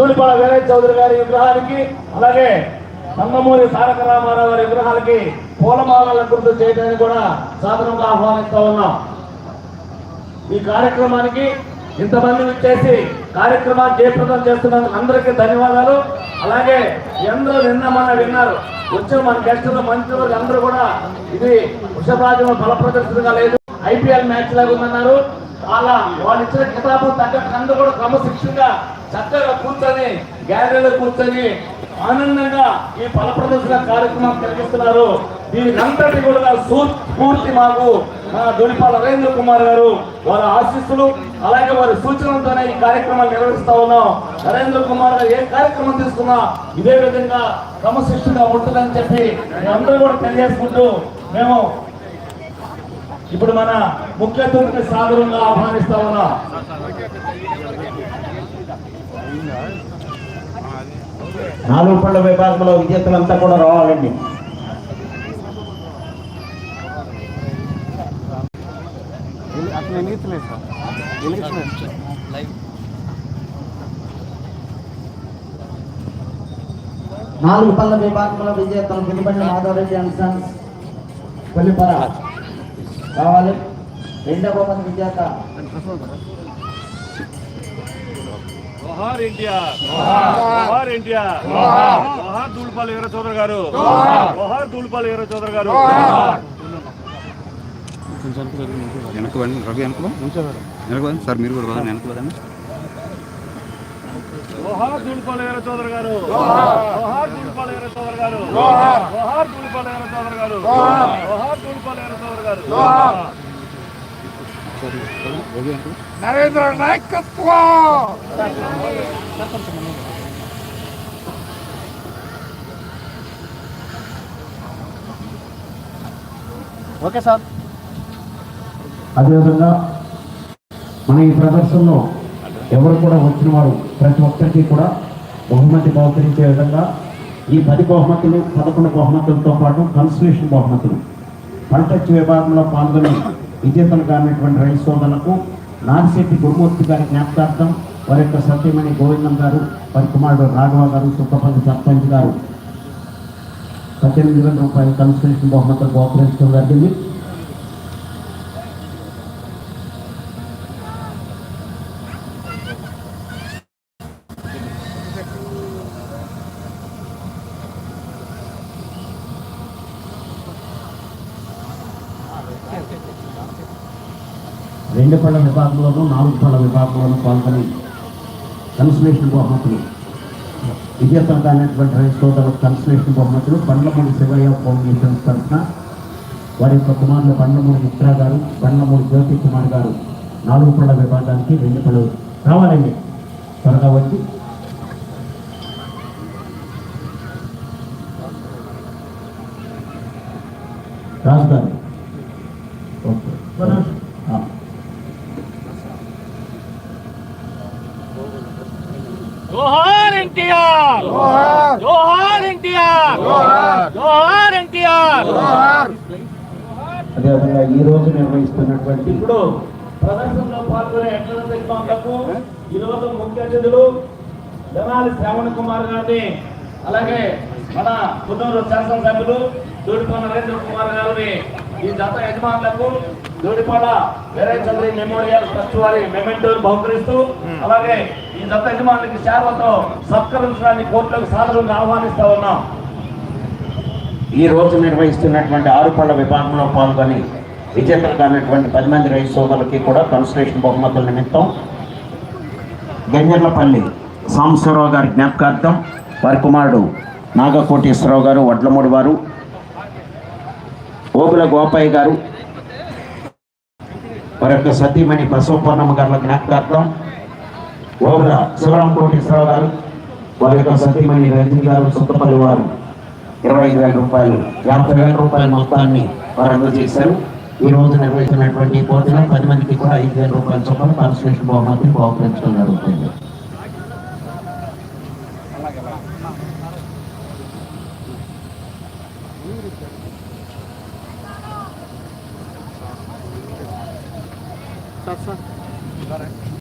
ధూళిపాల వీరయ్య చౌదరి గారి విగ్రహానికి అలాగే నందమూరి తారక రామారావు గారి విగ్రహాలకి పూలమాలల గుర్తు చేయడానికి కూడా సాధనంగా ఆహ్వానిస్తా ఉన్నాం. ఈ కార్యక్రమానికి ఇంతమంది చేసి కార్యక్రమాన్ని జయప్రదం చేస్తున్నందుకు అందరికీ ధన్యవాదాలు. అలాగే ఎందరో నిన్న మన విన్నారు. వచ్చే మన గెస్టులు మంత్రులు అందరూ కూడా ఇది వృషభరాజం కలప్రదర్శనగా లేదు. ఐపీఎల్ మ్యాచ్ లాగా ఉందన్నారు. అలా వాళ్ళు ఇచ్చిన కితాబు తగ్గట్టు అందరూ కూడా క్రమశిక్షణగా చక్కగా కూర్చొని గ్యాలరీలో కూర్చొని ఆనందంగా ఈ ఫల ప్రదర్శన కార్యక్రమం కలిగిస్తున్నారు. దీనికి అంతటి కూడా సూ- స్ఫూర్తి మాకు మా దొడిపాల నరేంద్ర కుమార్ గారు వారి ఆశీస్సులు అలాగే వారి సూచనలతోనే ఈ కార్యక్రమాన్ని నిర్వహిస్తా ఉన్నాం. నరేంద్ర కుమార్ గారు ఏ కార్యక్రమం తీసుకున్నా ఇదే విధంగా క్రమశిక్షణగా ఉంటుందని చెప్పి అందరూ కూడా తెలియజేసుకుంటూ మేము ఇప్పుడు మన ముఖ్య అతిథిని సాదరంగా ఆహ్వానిస్తా ఉన్నా. నాలుగు పళ్ళ విభాగంలో విజేతలంతా కూడా రావాలండి. నాలుగు పళ్ళ విభాగంలో విజేతలు పిలిపండి మాధవరెడ్డి అండ్ సన్స్ కొల్లిపర కావాలి. రెండవ బహుమతి విజేత. వీర చౌదరి గారు. వీర చౌదరి గారు. వెనక్కి రవి వెనక్కి వండి సార్ మీరు కూడా వదండి వీర చౌదరి గారు. వీర చౌదరి గారు. నరేంద్ర నాయకత్వం! Okay sir. అదేవిధంగా మన ఈ ప్రదర్శనలో ఎవరు కూడా వచ్చిన వారు ప్రతి ఒక్కరికి కూడా బహుమతి బహుకరించే విధంగా ఈ పది బహుమతులు పదకొండు బహుమతులతో పాటు కన్సలేషన్ బహుమతులు. పంటచ్చు విభాగంలో పాల్గొని విజేతలు కానటువంటి రైతు సోదరులకు నాగిశెట్టి గురుమూర్తి గారి జ్ఞాపకార్థం వారి యొక్క సత్యమణి గోవిందం గారు వారి కుమారుడు రాఘవ గారు సుఖపల్లి సర్పంచ్ గారు. పద్దెనిమిది వేల రూపాయల కన్సలేషన్ బహుమతులు గోపరించడం జరిగింది. రెండు పళ్ళ విభాగంలోనూ నాలుగు పళ్ళ విభాగంలోనూ పాల్గొని కన్సలేషన్ బహుమతులు. విజేతలు కానిటువంటి రైతు సోదరులకు కన్సలేషన్ బహుమతులు పండ్లమూడి శివయ్య ఫౌండేషన్ తరఫున వారి యొక్క కుమారులు పండ్లమూడి మిత్రా గారు పండ్లమూడి జ్యోతి కుమార్ గారు నాలుగు పళ్ళ విభాగానికి రెండు పళ్ళు రావాలండి. త్వరగా వచ్చి. రాజు గారు ఓకే ఆ. జోహార్ ఎన్టీఆర్ జోహార్! ఎన్టీఆర్ జోహార్! ఎన్టీఆర్ అదేవిధంగా ఈ రోజు నిర్వహిస్తున్నటువంటి ఇప్పుడు ప్రదర్శనలో పాల్గొనే యజమానులకు ఈ రోజు ముఖ్య అతిథులు జనాలి శ్రావణ్ కుమార్ గారిని అలాగే మన పుత్తూరు శాసనసభ్యులు దూడిపాల నరేంద్ర కుమార్ గారిని ఈ జత యజమానులకు దూడిపాల చౌదరి మెమోరియల్ ట్రస్ట్ వారి మెమెంటోలు బహుకరిస్తూ అలాగే ఈ దత్త యజమానులకి సేవలతో సత్కరించడానికి కోర్టులకు సాధారణంగా ఆహ్వానిస్తా ఉన్నాం. ఈ రోజు నిర్వహిస్తున్నటువంటి ఆరు పళ్ళ విభాగంలో పాల్గొని విజేతలు కానటువంటి పది మంది రైతు సోదరులకి కూడా కన్సలేషన్ బహుమతుల నిమిత్తం గంజర్లపల్లి సాంబశివరావు గారి జ్ఞాపకార్థం వారి కుమారుడు నాగకోటేశ్వరరావు గారు వడ్లమూడి వారు ఓబుల గోపయ్య గారు వారి యొక్క సతీమణి బసవపూర్ణమ్మ గారుల జ్ఞాపకార్థం ఓగల శివరామ్ కోటేశ్వరరావు గారు వారి యొక్క సతీమణి రజనీ గారు సొంతపల్లి వారు ఇరవై ఐదు వేల రూపాయలు యాభై వేల రూపాయల మొత్తాన్ని వారు అందజేశారు ఈ రోజు నిర్వహిస్తున్నటువంటి పోటీలో పది మందికి కూడా ఐదు వేల రూపాయల చొప్పున కాన్స్టిట్యూషన్ బహుమతి బహుకరించడం జరుగుతుంది. That's